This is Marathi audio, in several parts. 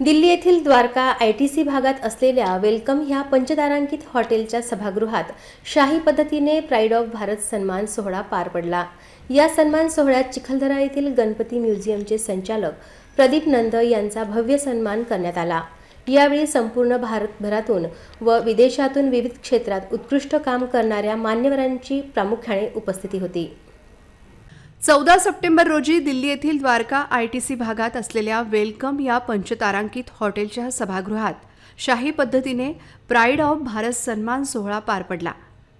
दिल्ली येथील द्वारका आय टी सी भागात असलेल्या वेलकम ह्या पंचतारांकित हॉटेलच्या सभागृहात शाही पद्धतीने प्राईड ऑफ भारत सन्मान सोहळा पार पडला. या सन्मान सोहळ्यात चिखलदरा येथील गणपती म्युझियमचे संचालक प्रदीप नंद यांचा भव्य सन्मान करण्यात आला. यावेळी संपूर्ण भारतभरातून व विदेशातून विविध क्षेत्रात उत्कृष्ट काम करणाऱ्या मान्यवरांची प्रामुख्याने उपस्थिती होती. चौदा सप्टेंबर रोजी दिल्ली येथील द्वारका आय टी सी भागात असलेल्या वेलकम या पंचतारांकित हॉटेलच्या सभागृहात शाही पद्धतीने प्राईड ऑफ भारत सन्मान सोहळा पार पडला.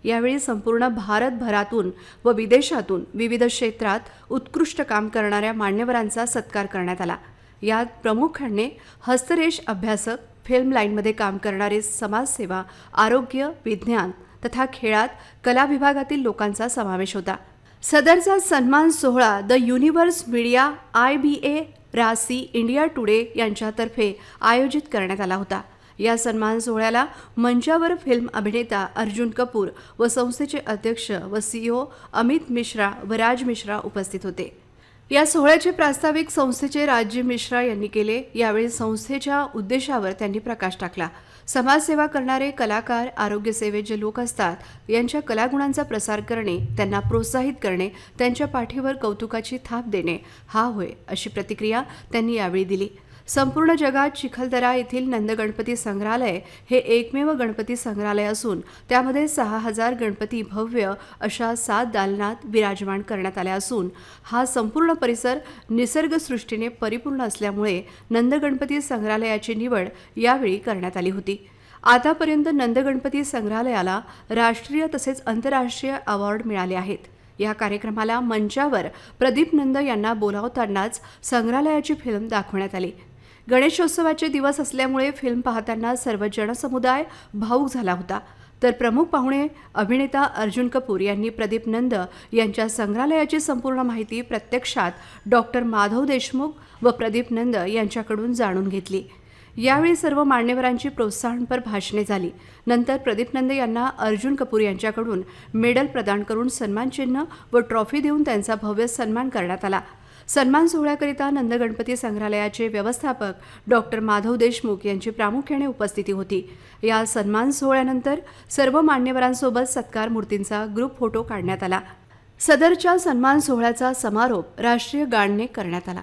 यावेळी संपूर्ण भारतभरातून व विदेशातून विविध क्षेत्रात उत्कृष्ट काम करणाऱ्या मान्यवरांचा सत्कार करण्यात आला. यात प्रामुख्याने हस्तरेश अभ्यासक फिल्म लाईनमध्ये काम करणारे समाजसेवा आरोग्य विज्ञान तथा खेळात कला विभागातील लोकांचा समावेश होता. सदरचा सन्मान सोहळा the universe media I B A रासी इंडिया टुडे यांच्यातर्फे आयोजित करण्यात आला होता. या सन्मान सोहळ्याला मंचावर फिल्म अभिनेता अर्जुन कपूर व संस्थेचे अध्यक्ष व सीईओ अमित मिश्रा व राज मिश्रा उपस्थित होते. या सोहळ्याचे प्रास्ताविक संस्थेचे राजीव मिश्रा यांनी केले. यावेळी संस्थेच्या उद्देशावर त्यांनी प्रकाश टाकला. समाजसेवा करणारे कलाकार आरोग्यसेवेत जे लोक असतात यांच्या कलागुणांचा प्रसार करणे त्यांना प्रोत्साहित करणे त्यांच्या पाठीवर कौतुकाची थाप देणे हा होय अशी प्रतिक्रिया त्यांनी यावेळी दिली. संपूर्ण जगात चिखलदरा येथील नंदगणपती संग्रहालय हे एकमेव गणपती संग्रहालय असून त्यामध्ये सहा हजार गणपती भव्य अशा सात दालनात विराजमान करण्यात आल्या असून हा संपूर्ण परिसर निसर्गसृष्टीने परिपूर्ण असल्यामुळे नंदगणपती संग्रहालयाची निवड यावेळी करण्यात आली होती. आतापर्यंत नंदगणपती संग्रहालयाला राष्ट्रीय तसेच आंतरराष्ट्रीय अवॉर्ड मिळाले आहेत. या कार्यक्रमाला मंचावर प्रदीप नंद यांना बोलावतानाच संग्रहालयाची फिल्म दाखवण्यात आली. गणेशोत्सवाचे दिवस असल्यामुळे फिल्म पाहताना सर्व जनसमुदाय भाऊक झाला होता. तर प्रमुख पाहुणे अभिनेता अर्जुन कपूर यांनी प्रदीप नंद यांच्या संग्रहालयाची संपूर्ण माहिती प्रत्यक्षात डॉक्टर माधव देशमुख व प्रदीप नंद यांच्याकडून जाणून घेतली. यावेळी सर्व मान्यवरांची प्रोत्साहनपर भाषणे झाली. नंतर प्रदीप नंद यांना अर्जुन कपूर यांच्याकडून मेडल प्रदान करून सन्मानचिन्ह व ट्रॉफी देऊन त्यांचा भव्य सन्मान करण्यात आला. सन्मान सोहळ्याकरिता नंदगणपती संग्रहालयाचे व्यवस्थापक डॉक्टर माधव देशमुख यांची प्रामुख्याने उपस्थिती होती. या सन्मान सोहळ्यानंतर सर्व मान्यवरांसोबत सत्कार मूर्तींचा ग्रुप फोटो काढण्यात आला. सदरच्या सन्मान सोहळ्याचा समारोप राष्ट्रीय गाणने करण्यात आला.